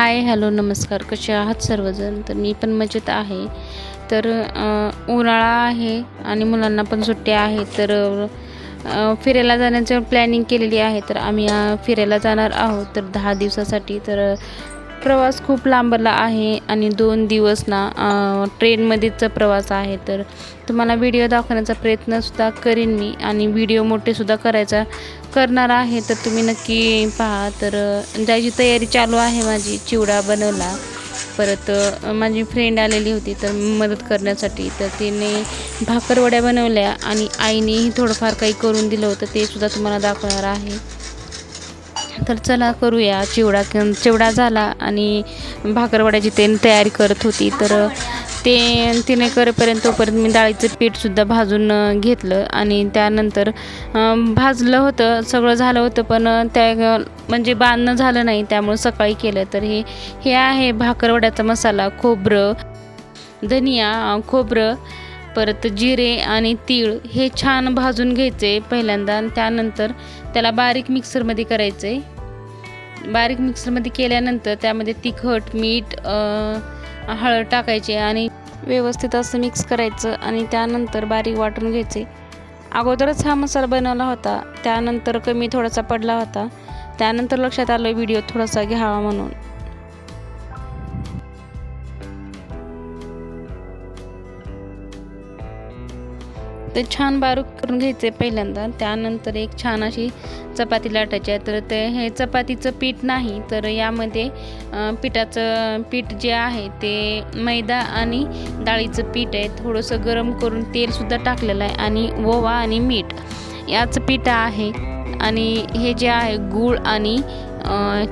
Hi hello नमस्कार कसे आहात सर्वजण? तर मी पण मजेत आहे. तर उन्हाळा आहे आणि मुलांना पण सुट्ट्या आहे तर फिरायला जाण्याचं प्लॅनिंग केलेली आहे. तर आम्ही फिरायला जाणार आहोत. तर दहा दिवसासाठी. तर प्रवास खूप लांबला आहे आणि दोन दिवस ना ट्रेनमध्येचा ट्रेनमध्येच प्रवास आहे. तर तुम्हाला व्हिडिओ दाखवण्याचा प्रयत्नसुद्धा करीन मी आणि व्हिडिओ मोठेसुद्धा करायचा करणार आहे. तर तुम्ही नक्की पहा. तर जायची तयारी चालू आहे माझी चिवडा बनवला. परत माझी फ्रेंड आलेली होती तर मदत करण्यासाठी. तर तिने भाकरवड्या बनवल्या आणि आईनेही थोडंफार काही करून दिलं होतं ते सुद्धा तुम्हाला दाखवणार आहे. तर चला करूया. चिवडा चिवडा झाला आणि भाकरवड्याची ते तयारी करत होती. तर ते तिने करेपर्यंत तोपर्यंत मी डाळीचं पीठसुद्धा भाजून घेतलं. आणि त्यानंतर भाजलं होतं सगळं झालं होतं पण त्या म्हणजे बांधणं झालं नाही त्यामुळे सकाळी केलं. तर हे हे आहे भाकरवड्याचा मसाला खोबरं धनिया खोबरं परत जिरे आणि तीळ हे छान भाजून घ्यायचे पहिल्यांदा. आणि त्यानंतर त्याला बारीक मिक्सरमध्ये करायचं. आहे बारीक मिक्सरमध्ये केल्यानंतर त्यामध्ये तिखट मीठ हळद टाकायचे आणि व्यवस्थित असं मिक्स करायचं आणि त्यानंतर बारीक वाटून घ्यायचे. अगोदरच हा मसाला बनवला होता त्यानंतर कमी थोडासा पडला होता. त्यानंतर लक्षात आलं व्हिडिओ थोडासा घ्यावा म्हणून. ते छान बारीक करून घ्यायचे पहिल्यांदा. त्यानंतर एक छान अशी चपाती लाटायची आहे. तर ते हे चपातीचं पीठ नाही तर यामध्ये पिठाचं पीठ जे आहे ते मैदा आणि डाळीचं पीठ आहे. थोडंसं गरम करून तेलसुद्धा टाकलेलं आहे आणि ओवा आणि मीठ. याचं पीठ आहे आणि हे जे आहे गूळ आणि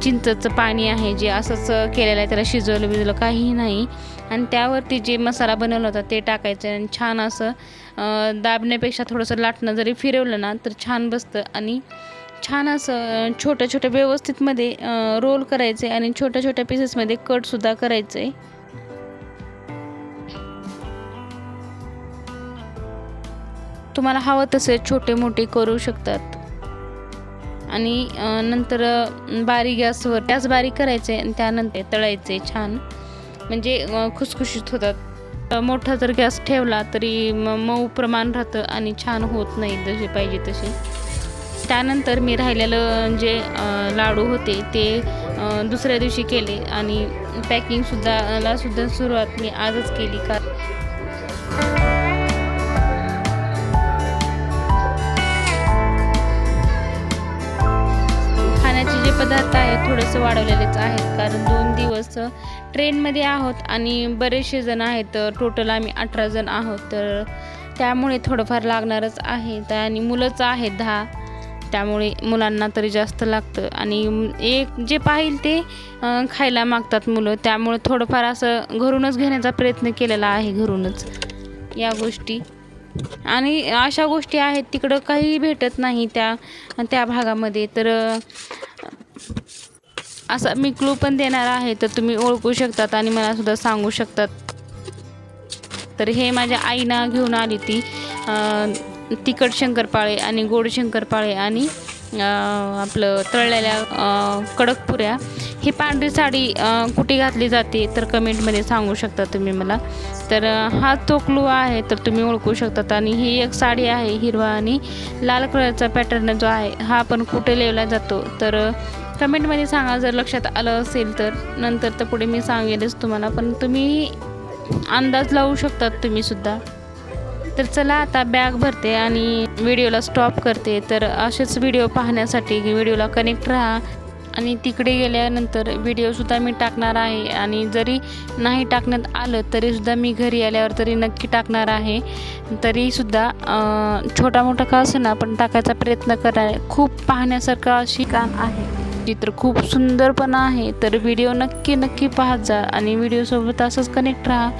चिंचचं पाणी आहे जे असंच केलेलं आहे त्याला शिजवलं बिजवलं काहीही नाही. आणि त्यावरती जे मसाला बनवला होता ते टाकायचं आणि छान असं दाबण्यापेक्षा थोडंसं लाटणं जरी फिरवलं ना तर छान बसतं. आणि छान असं छोट्या छोट्या व्यवस्थितमध्ये रोल करायचे आणि छोट्या छोट्या पीसेसमध्ये कटसुद्धा करायचं. आहे तुम्हाला हवं तसे छोटे मोठे करू शकतात. आणि नंतर बारीक गॅसवर गॅस बारीक करायचे आणि त्यानंतर तळायचे छान. म्हणजे खुसखुशीत होतात. मोठा जर गॅस ठेवला तरी म मऊ प्रमाण राहतं आणि छान होत नाही जसे पाहिजे तसे त्यानंतर मी राहिलेलं जे लाडू होते ते दुसऱ्या दिवशी केले आणि पॅकिंगसुद्धा लासुद्धा सुरुवात मी आजच केली. का पदार्थ आहेत थोडंसं वाढवलेलेच आहेत. कारण दोन दिवस ट्रेनमध्ये आहोत आणि बरेचसे जण आहेत टोटल आम्ही अठरा जण आहोत. तर त्यामुळे थोडंफार लागणारच आहे. तर आणि मुलंच आहेत दहा. त्यामुळे मुलांना तरी जास्त लागतं. आणि एक जे पाहिल ते खायला मागतात मुलं. त्यामुळे थोडंफार असं घरूनच घेण्याचा प्रयत्न केलेला आहे घरूनच. या गोष्टी. आणि अशा गोष्टी आहेत तिकडं काही भेटत नाही त्या त्या भागामध्ये. तर असा मी क्लू पण देणार आहे तर तुम्ही ओळखू शकतात आणि मला सुद्धा सांगू शकतात. तर हे माझ्या आईना घेऊन आली ती तिखट शंकरपाळे आणि गोड शंकरपाळे आणि आपलं तळलेल्या कडकपुऱ्या ही पांढरी साडी कुठे घातली जाते तर कमेंटमध्ये सांगू शकता तुम्ही मला. तर हा तो क्लू आहे तर तुम्ही ओळखू शकतात. आणि ही एक साडी आहे हिरवा आणि लाल कलरचा पॅटर्न जो आहे हा पण कुठे लिवला जातो? तर कमेंटमध्ये सांगा जर लक्षात आलं असेल तर. नंतर तर पुढे मी सांगेलच तुम्हाला पण तुम्ही अंदाज लावू शकतात तुम्ही सुद्धा. तर चला आता बॅग भरते आणि व्हिडिओला स्टॉप करते. तर असेच व्हिडिओ पाहण्यासाठी व्हिडिओला कनेक्ट राहा. आणि तिकडे गेल्यानंतर व्हिडिओसुद्धा मी टाकणार आहे. आणि जरी नाही टाकण्यात आलं तरीसुद्धा मी घरी आल्यावर तरी नक्की टाकणार आहे. तरीसुद्धा छोटा मोठा का ना पण टाकायचा प्रयत्न करणार खूप पाहण्यासारखं अशी काम आहे. चित्र खूप सुंदर पण आहे. तर व्हिडिओ नक्की नक्की पाहत जा आणि व्हिडिओसोबत असंच कनेक्ट राहा.